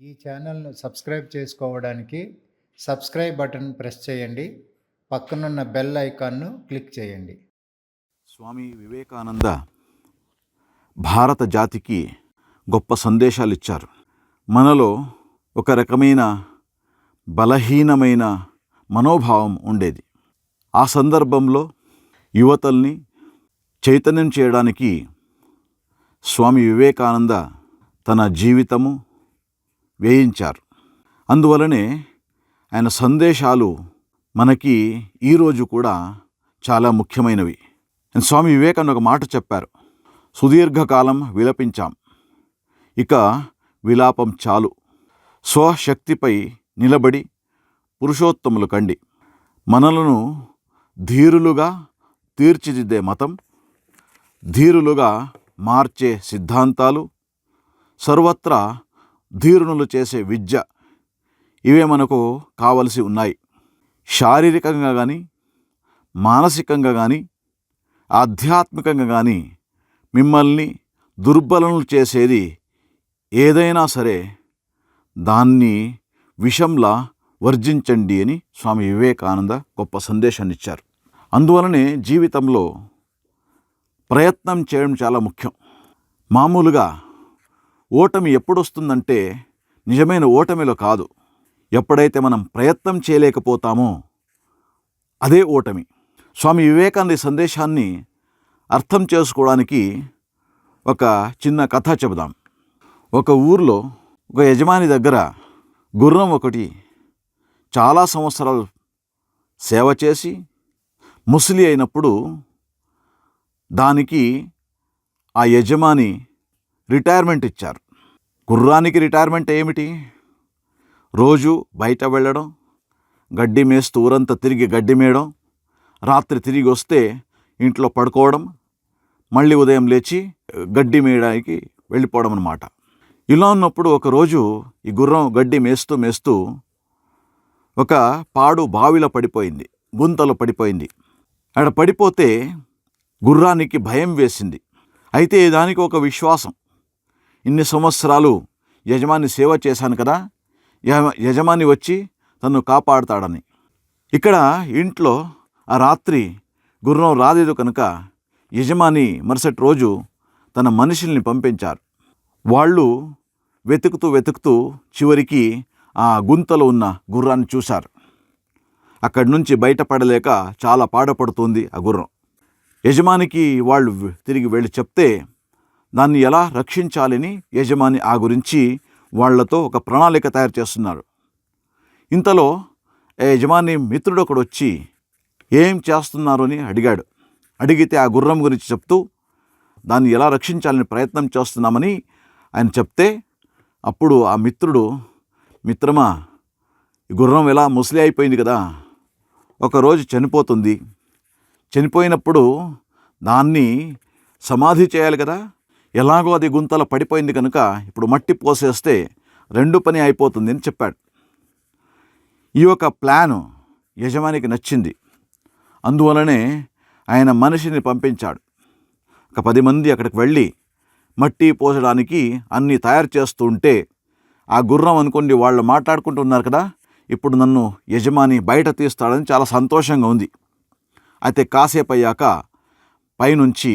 ఈ ఛానల్ను సబ్స్క్రైబ్ చేసుకోవడానికి సబ్స్క్రైబ్ బటన్ ప్రెస్ చేయండి. పక్కనున్న బెల్ ఐకాన్ను క్లిక్ చేయండి. స్వామి వివేకానంద భారత జాతికి గొప్ప సందేశాలు ఇచ్చారు మనలో ఒక రకమైన బలహీనమైన మనోభావం ఉండేది. ఆ సందర్భంలో యువతల్ని చైతన్యం చేయడానికి స్వామి వివేకానంద తన జీవితము వేయించారు. అందువలనే ఆయన సందేశాలు మనకి ఈరోజు కూడా చాలా ముఖ్యమైనవి. స్వామి వివేకానంద ఒక మాట చెప్పారు. సుదీర్ఘకాలం విలపించాం. ఇక విలాపం చాలు. స్వశక్తిపై నిలబడి పురుషోత్తములు కండి. మనలను ధీరులుగా తీర్చిదిద్దే మతం ధీరులుగా మార్చే సిద్ధాంతాలు సర్వత్రా ధీరునులు చేసే విద్య ఇవే మనకు కావలసి ఉన్నాయి. శారీరకంగా కానీ మానసికంగా కానీ ఆధ్యాత్మికంగా కానీ మిమ్మల్ని దుర్బలను చేసేది ఏదైనా సరే దాన్ని విషంలా వర్జించండి అని స్వామి వివేకానంద గొప్ప సందేశాన్ని ఇచ్చారు అందువలనే జీవితంలో ప్రయత్నం చేయడం చాలా ముఖ్యం. మామూలుగా ఓటమి ఎప్పుడొస్తుందంటే నిజమైన ఓటమిలో కాదు. ఎప్పుడైతే మనం ప్రయత్నం చేయలేకపోతామో అదే ఓటమి. స్వామి వివేకానంద సందేశాన్ని అర్థం చేసుకోవడానికి ఒక చిన్న కథ చెబుదాం. ఒక ఊర్లో ఒక యజమాని దగ్గర గుర్రం ఒకటి చాలా సంవత్సరాలు సేవ చేసి ముసలి అయినప్పుడు దానికి ఆ యజమాని రిటైర్మెంట్ ఇచ్చారు. గుర్రానికి రిటైర్మెంట్ ఏమిటి? రోజు బయట వెళ్ళడం గడ్డి మేస్తూ ఊరంతా తిరిగి గడ్డి మేయడం రాత్రి తిరిగి వస్తే ఇంట్లో పడుకోవడం మళ్ళీ ఉదయం లేచి గడ్డి మేయడానికి వెళ్ళిపోవడం అనమాట ఇలా ఉన్నప్పుడు ఒకరోజు ఈ గుర్రం గడ్డి మేస్తూ మేస్తూ ఒక పాడు బావిలో పడిపోయింది గుంతలో పడిపోయింది. అక్కడ పడిపోతే గుర్రానికి భయం వేసింది. అయితే దానికి ఒక విశ్వాసం. ఇన్ని సంవత్సరాలు యజమాని సేవ చేశాను కదా యజమాని వచ్చి తను కాపాడుతాడని. ఇక్కడ ఇంట్లో ఆ రాత్రి గుర్రం రాలేదు కనుక యజమాని మరుసటి రోజు తన మనుషుల్ని పంపించారు. వాళ్ళు వెతుకుతూ వెతుకుతూ చివరికి ఆ గుంతలో ఉన్న గుర్రాన్ని చూశారు. అక్కడి నుంచి బయటపడలేక చాలా పాడపడుతుంది ఆ గుర్రం. యజమానికి వాళ్ళు తిరిగి వెళ్ళి చెప్తే దాన్ని ఎలా రక్షించాలని యజమాని ఆ గురించి వాళ్ళతో ఒక ప్రణాళిక తయారు చేస్తున్నారు. ఇంతలో ఆ యజమాని మిత్రుడు ఒకడు వచ్చి ఏం చేస్తున్నారు? అని అడిగాడు. అడిగితే ఆ గుర్రం గురించి చెప్తూ దాన్ని ఎలా రక్షించాలని ప్రయత్నం చేస్తున్నామని ఆయన చెప్తే అప్పుడు ఆ మిత్రుడు మిత్రమా ఈ గుర్రం ఎలా ముసలి అయిపోయింది కదా ఒకరోజు చనిపోతుంది. చనిపోయినప్పుడు దాన్ని సమాధి చేయాలి కదా ఎలాగో అది గుంతలో పడిపోయింది కనుక ఇప్పుడు మట్టి పోసేస్తే రెండు పని అయిపోతుంది అని చెప్పాడు. ఈ యొక్క ప్లాను యజమానికి నచ్చింది. అందువలనే ఆయన మనిషిని పంపించాడు. ఒక పది మంది అక్కడికి వెళ్ళి మట్టి పోసడానికి అన్నీ తయారు చేస్తూ ఉంటే ఆ గుర్రం అనుకోండి వాళ్ళు మాట్లాడుకుంటున్నారు కదా ఇప్పుడు నన్ను యజమాని బయట తీస్తాడని చాలా సంతోషంగా ఉంది. అయితే కాసేపు అయ్యాక పైనుంచి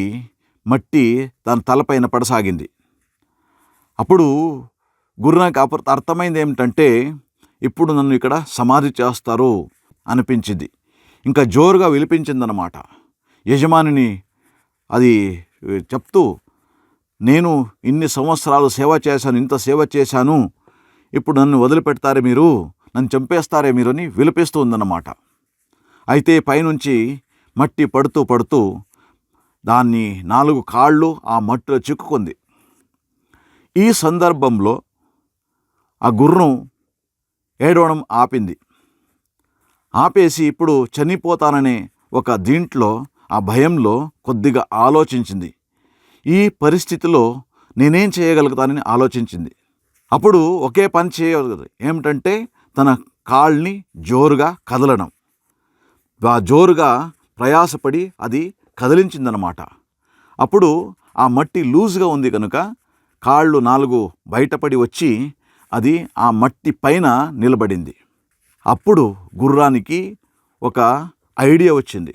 మట్టి దాని తలపైన పడసాగింది. అప్పుడు గుర్రానికి అర్థమైంది ఏమిటంటే ఇప్పుడు నన్ను ఇక్కడ సమాధి చేస్తారు అనిపించింది. ఇంకా జోరుగా విలిపించిందనమాట యజమానిని అది చెప్తూ నేను ఇన్ని సంవత్సరాలు సేవ చేశాను ఇంత సేవ చేశాను. ఇప్పుడు నన్ను వదిలిపెడతారే మీరు నన్ను చంపేస్తారే మీరు అని విలిపిస్తూ ఉందన్నమాట. అయితే పైనుంచి మట్టి పడుతూ పడుతూ దాన్ని నాలుగు కాళ్ళు ఆ మట్టిలో చిక్కుకుంది. ఈ సందర్భంలో ఆ గుర్రం ఏడవడం ఆపింది. ఆపేసి ఇప్పుడు చనిపోతాననే ఒక దీంట్లో ఆ భయంలో కొద్దిగా ఆలోచించింది. ఈ పరిస్థితిలో నేనేం చేయగలుగుతానని ఆలోచించింది. అప్పుడు ఒకే పని చేయగలదు. ఏమిటంటే తన కాళ్ళని జోరుగా కదలడం. ఆ జోరుగా ప్రయాసపడి అది కదిలించిందనమాట అప్పుడు ఆ మట్టి లూజ్గా ఉంది కనుక కాళ్ళు నాలుగు బయటపడి వచ్చి అది ఆ మట్టి పైన నిలబడింది. అప్పుడు గుర్రానికి ఒక ఐడియా వచ్చింది.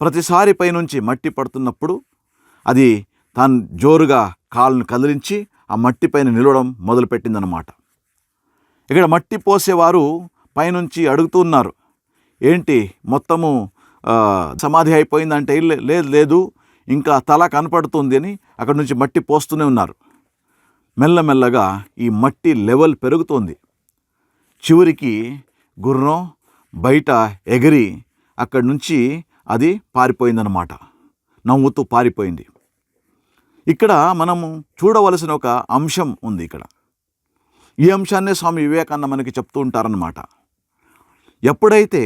ప్రతిసారి పైనుంచి మట్టి పడుతున్నప్పుడు అది తాను జోరుగా కాళ్ళను కదిలించి ఆ మట్టి పైన నిలవడం మొదలుపెట్టిందనమాట ఇక్కడ మట్టి పోసేవారు పైనుంచి అడుగుతూ ఉన్నారు. ఏంటి మొత్తము సమాధి అయిపోయిందంటే లేదు లేదు ఇంకా తల కనపడుతుంది అని అక్కడ నుంచి మట్టి పోస్తూనే ఉన్నారు. మెల్లమెల్లగా ఈ మట్టి లెవెల్ పెరుగుతోంది. చివరికి గుర్రం బయట ఎగిరి అక్కడి నుంచి అది పారిపోయిందనమాట నవ్వుతూ పారిపోయింది. ఇక్కడ మనము చూడవలసిన ఒక అంశం ఉంది ఇక్కడ. ఈ అంశాన్నే స్వామి వివేకానంద మనకి చెప్తూ ఉంటారనమాట ఎప్పుడైతే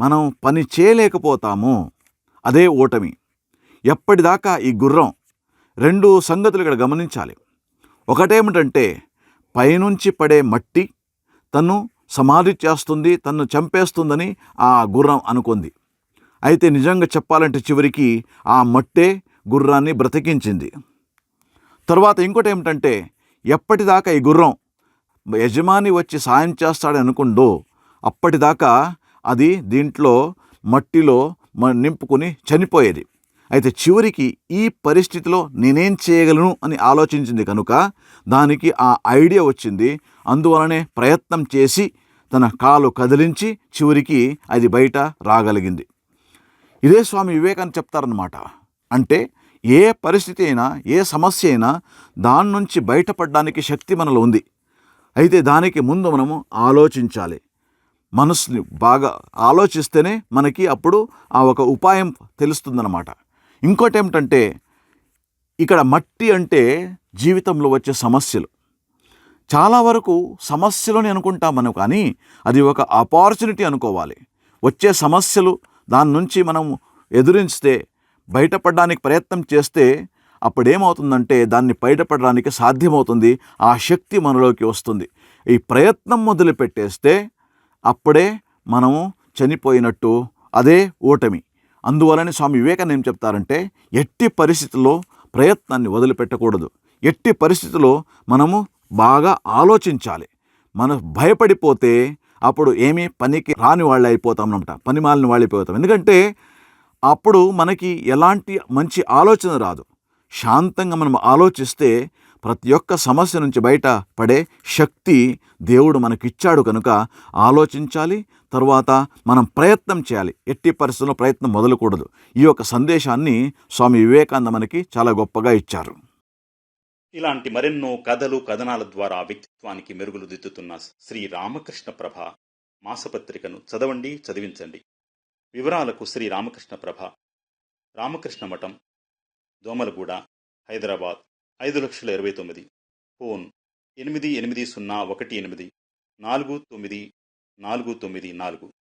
మనం పని చేయలేకపోతాము. అదే ఓటమి. ఎప్పటిదాకా ఈ గుర్రం? రెండు సంగతులు ఇక్కడ గమనించాలి. ఒకటేమిటంటే పైనుంచి పడే మట్టి తను సమాధి చేస్తుంది తన్ను చంపేస్తుందని ఆ గుర్రం అనుకుంది. అయితే నిజంగా చెప్పాలంటే చివరికి ఆ మట్టే గుర్రాన్ని బ్రతికించింది. తర్వాత ఇంకోటి ఏమిటంటే ఎప్పటిదాకా ఈ గుర్రం యజమాని వచ్చి సాయం చేస్తాడని అనుకుండో అప్పటిదాకా అది దీంట్లో మట్టిలో మ- నింపుకుని చనిపోయేది. అయితే చివరికి ఈ పరిస్థితిలో నేనేం చేయగలను అని ఆలోచించింది కనుక దానికి ఆ ఐడియా వచ్చింది. అందువలనే ప్రయత్నం చేసి తన కాలు కదిలించి చివరికి అది బయట రాగలిగింది. ఇదే స్వామి వివేకాన్ని చెప్తారనమాట అంటే ఏ పరిస్థితి అయినా ఏ సమస్య అయినా దాని నుంచి బయటపడడానికి శక్తి మనలో ఉంది. అయితే దానికి ముందు మనము ఆలోచించాలి. మనసుని బాగా ఆలోచిస్తేనే మనకి అప్పుడు ఆ ఒక ఉపాయం తెలుస్తుందన్నమాట. ఇంకోటి ఏమిటంటే ఇక్కడ మట్టి అంటే జీవితంలో వచ్చే సమస్యలు. చాలా వరకు సమస్యలని అనుకుంటాం మనం కానీ అది ఒక ఆపర్చునిటీ అనుకోవాలి. వచ్చే సమస్యలు దాని నుంచి మనం ఎదురిస్తే బయటపడడానికి ప్రయత్నం చేస్తే అప్పుడు ఏమవుతుందంటే దాన్ని బయటపడడానికి సాధ్యమవుతుంది ఆ శక్తి మనలోకి వస్తుంది. ఈ ప్రయత్నం మొదలుపెట్టేస్తే అప్పుడే మనము చనిపోయినట్టు అదే ఓటమి. అందువలనే స్వామి వివేకానంద ఏం చెప్తారంటే ఎట్టి పరిస్థితుల్లో ప్రయత్నాన్ని వదిలిపెట్టకూడదు. ఎట్టి పరిస్థితుల్లో మనము బాగా ఆలోచించాలి. మనం భయపడిపోతే అప్పుడు ఏమీ పనికి రాని వాళ్ళు అయిపోతాం అనమాట పని మాలిన వాళ్ళు అయిపోతాం. ఎందుకంటే అప్పుడు మనకి ఎలాంటి మంచి ఆలోచన రాదు. శాంతంగా మనం ఆలోచిస్తే ప్రతి ఒక్క సమస్య నుంచి బయట పడే శక్తి దేవుడు మనకిచ్చాడు కనుక ఆలోచించాలి తర్వాత మనం ప్రయత్నం చేయాలి. ఎట్టి పరిస్థితుల్లో ప్రయత్నం మొదలకూడదు. ఈ యొక్క సందేశాన్ని స్వామి వివేకానంద మనకి చాలా గొప్పగా ఇచ్చారు. ఇలాంటి మరెన్నో కథలు కథనాల ద్వారా వ్యక్తిత్వానికి మెరుగులు దిద్దుతున్న శ్రీ రామకృష్ణ ప్రభ మాసపత్రికను చదవండి చదివించండి. వివరాలకు శ్రీ రామకృష్ణ ప్రభ రామకృష్ణ మఠం దోమలగూడ హైదరాబాద్. ఐదు లక్షల ఇరవై తొమ్మిది. ఫోన్ ఎనిమిది ఎనిమిది సున్నా ఒకటి ఎనిమిది నాలుగు తొమ్మిది నాలుగు తొమ్మిది నాలుగు.